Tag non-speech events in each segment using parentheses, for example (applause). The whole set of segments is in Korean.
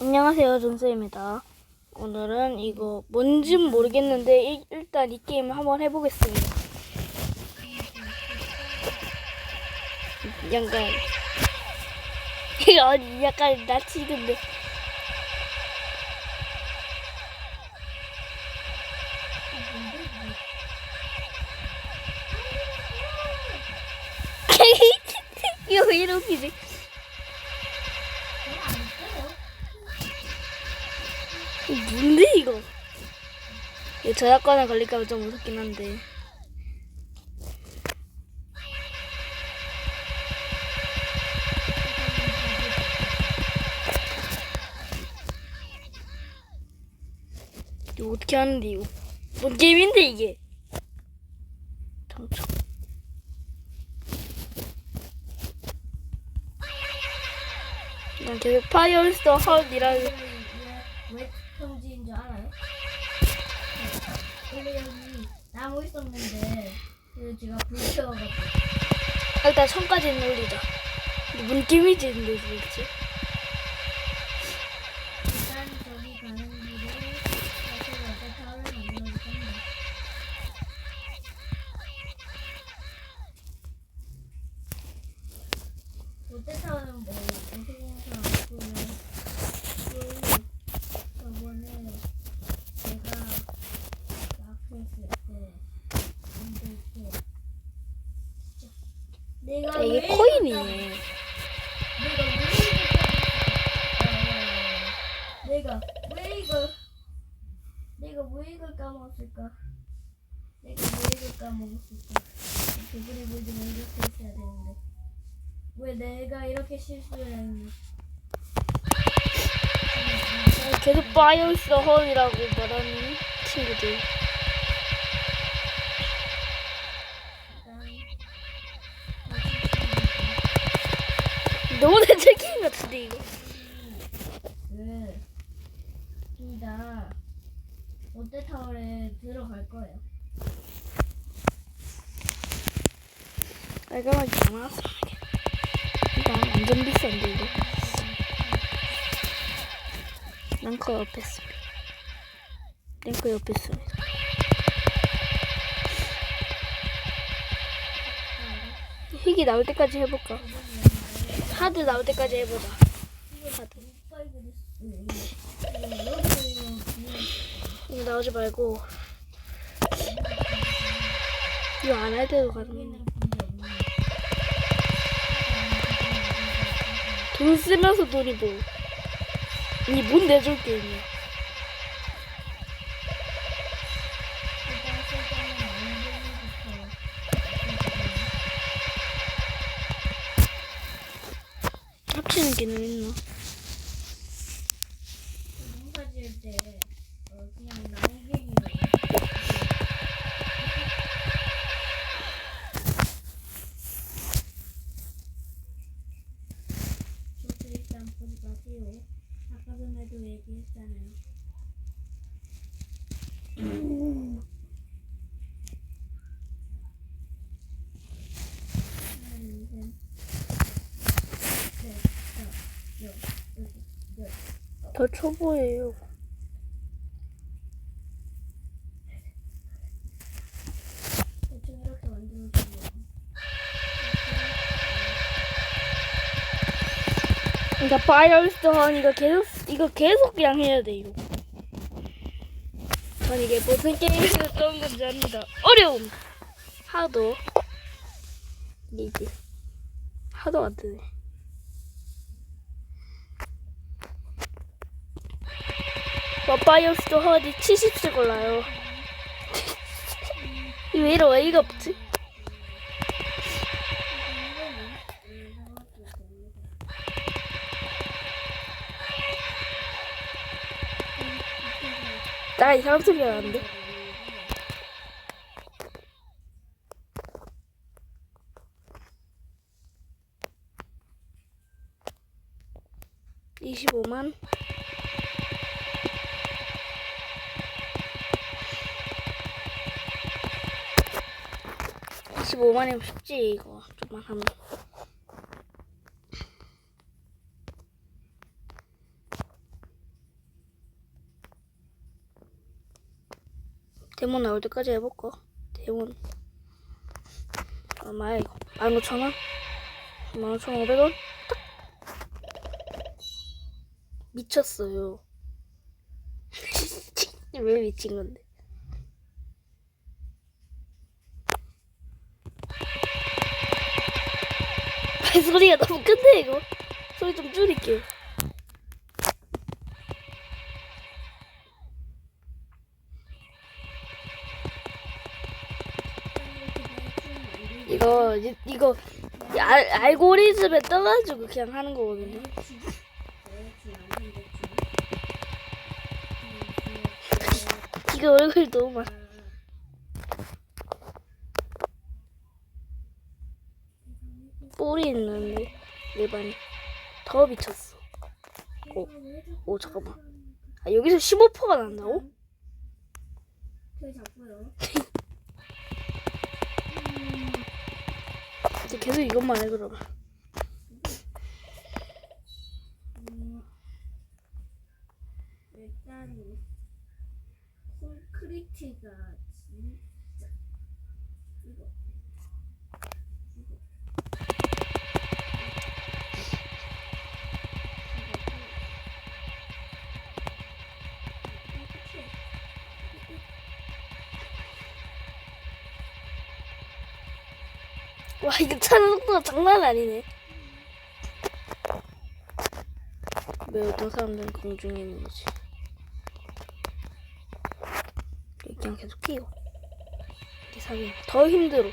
안녕하세요, 존스입니다. 오늘은 이거 뭔진 모르겠는데 일, 일단 이 게임을 한번 해보겠습니다. 약간 (laughs) 이거 약간 나치는데 (laughs) 이거 왜 이렇게 웃기지? 뭔데 이거? 이거 저작권에 걸릴까봐 좀 무섭긴 한데. 이거 어떻게 하는데 이거? 뭔 게임인데 이게? 잠깐. 난 계속 파이어스터 헛이라고. 나무 있었는데 그 제가 불 태워가지고 일단 천까지는 올리자. 근데 근데 도 내가 아, 이게 왜 코인이네. 내가 왜 이걸 내가 왜 이걸 까먹었을까? 내가 왜 이걸 까먹었을까? 그분이 보지만 이렇게 했어야 되는데 왜 내가 이렇게 실수를 했니? 계속 파이어스터 헛이라고 말하는 친구들. 너무 대체 게임 같은데 이거. 그 둘다 롯데타워에 들어갈 거예요. 빨간하게 많았어. 일단 완전 비싼데 이거. 랭커 옆에 있습니다. 랭커 옆에 있습니다. 휘기 나올 때까지 해볼까? 하드 나올 때까지 해보자. 이거 나오지 말고 이거 안 할 때도 가능해. 돈 쓰면서 돈이 뭐. 이뭔 내줄 게임이야. 기능 있나? 농사 지을 때 어, 그냥 난갱이로 저도 일단 보지 마세요. 아까 전에도 얘기했잖아요. 하나, 둘, 셋, 넷, 다섯, 여섯, 일곱, 여덟. 더 초보예요. 그러니까 파이어스톤 이거 계속 이거 계속 그냥 해야 돼 이거. 전 이게 무슨 게임에서 어떤 건지 압니다. 어려움. 하도 이게 하도 안 뜨네. 뭐 파이어스톤 허디 70씩 올라요. (laughs) 왜 이러 왜 이거 없지? 나 이상한 소리 나는데? 이십오만 25만 이면 쉽지 이거. 좀만 하면 데몬 나올 때까지 해볼까? 데몬. 얼마야 이거? 15,000원? 15,500원? 딱! 미쳤어요. (laughs) 왜 미친 건데? 아, 소리가 너무 큰데 이거? 소리 좀 줄일게요. 이거 이- 이거 알, 알고리즘에 떠가지고 그냥 하는 거거든요. (laughs) 이거 얼굴 너무 많아. 뿔이 있는데 일반이 더 미쳤어. 오, 오 잠깐만. 아 여기서 15%가 난다고? (laughs) 이제 계속 이것만 해 그러면. 와 이거 차는 속도가 장난 아니네. 왜 어떤 사람들은 공중에 있는 거지? 그냥 계속 뛰어. 사기 더 힘들어.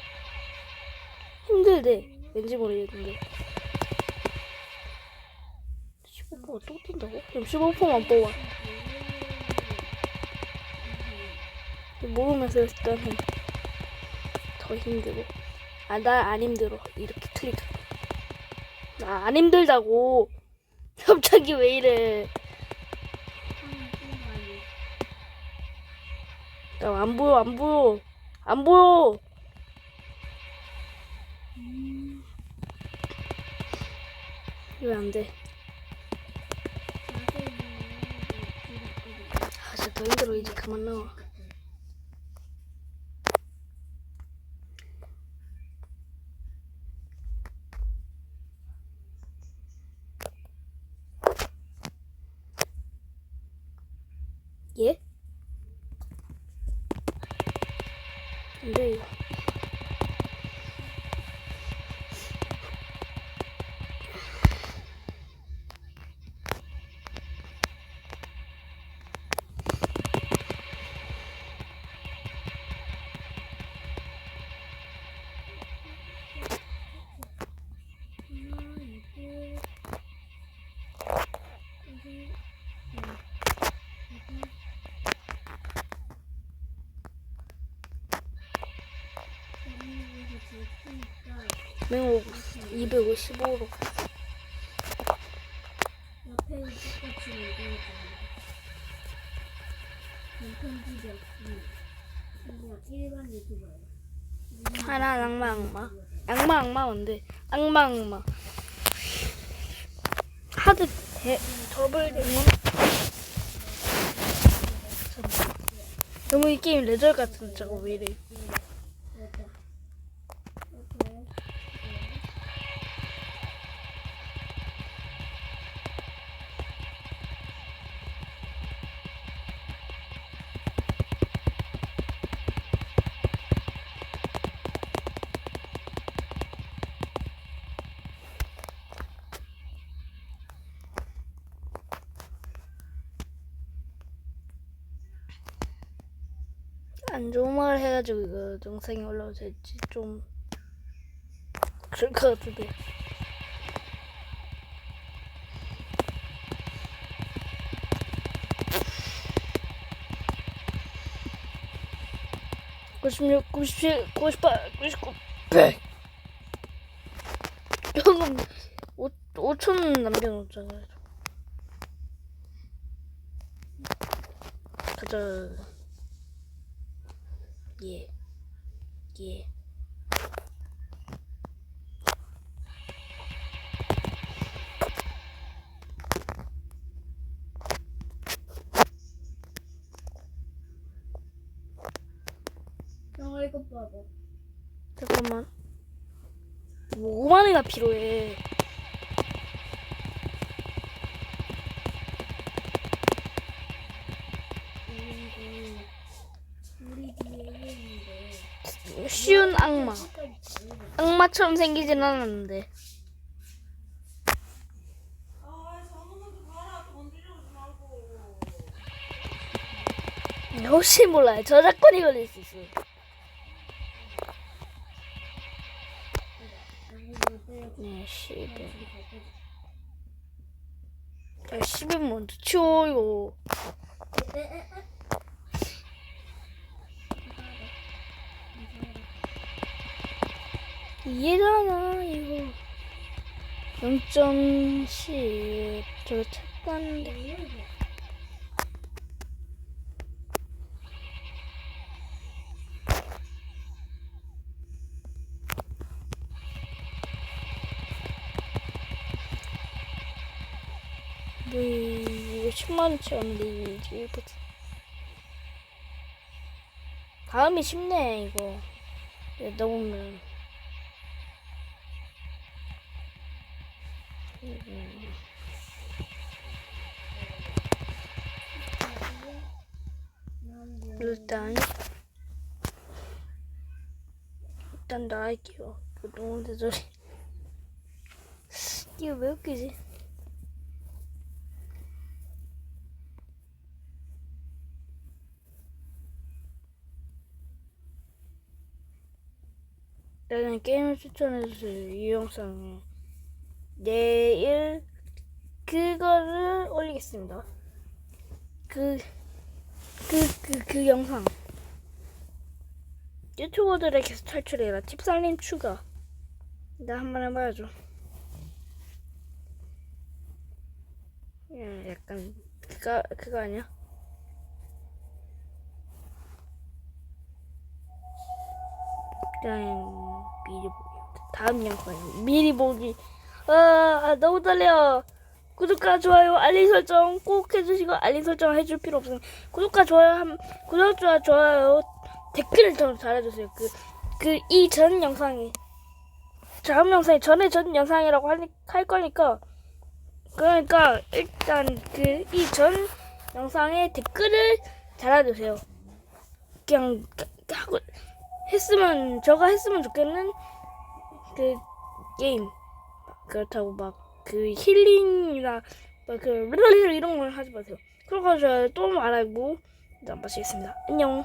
힘들대. 왠지 모르겠는데. 15%가 또 뜬다고? 그럼 15%만 뽑아. 모르면서 일단 해. 더 힘들어. 아, 나 안 힘들어. 이렇게 클릭. 나안 힘들다고. (laughs) 갑자기 왜 이래. 나 안 보여, 안 보여. 안 보여. 왜 안 돼? 아, 진짜 더 힘들어. 이제 그만 나와. 예? 근 255로 옆에 똑같이 읽어주세요. 편집이 없습니다. 그냥 일반 유튜버예요. 하나 악마 악마 악마 악마 뭔데 악마 악마 하드 대 더블 데몬 너무 이 게임 레저 같은 저거 왜 이래 안 좋은 말 해가지고 이거 영상이 올라오지 했지 좀 그럴 것 같은데 구십육, 구십칠, 구십팔, 구십구, 백. 조금 오 오천 남겨놓잖아요. 가자. 예. 예. 엄마 이거 봐봐. 잠깐만. 뭐 5만 원이나 필요해. 쉬운 악마. 악마처럼 생기진 않았는데. 아. 혹시 몰라요. 저작권이 걸릴 수 있어요. 네, 10은. 야, 10은 먼저 치워, 이 거. 이해잖아, 이거. 0.10. 저거. 뭐, 이거 10만원치 왔는데, 이게 1%. 다음이 쉽네, 이거. 이거 넣으면. 일단 일단 나갈게요. 그 너무 대소리. (laughs) 이거 왜 웃기지? 일단 게임을 추천해주세요. 이 영상에 내일 그거를 올리겠습니다. 그 그, 그, 그 영상. 유튜버들의 계속 탈출해라. tip살림 추가. 나 한 번 해봐야죠. 예, 약간, 그거, 그거 아니야? 그냥, 미리 보기. 다음 영상이요. 미리 보기. 아, 아, 너무 떨려. 구독과 좋아요, 알림 설정 꼭 해주시고 알림 설정 해줄 필요 없어요. 구독과 좋아요 한 구독과 좋아요 댓글을 좀 달아주세요. 그 그 이 전 영상이 다음 영상이 전에 전 영상이라고 할, 할 거니까 그러니까 일단 그 이 전 영상에 댓글을 달아주세요. 그냥 하고 했으면 저가 했으면 좋겠는 그 게임 그렇다고 막 그 힐링이나 막그 이런 걸 하지 마세요. 그러고 저또 말하고 일단 마치겠습니다. 안녕.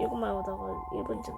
이것만 하다가 1분 쯤.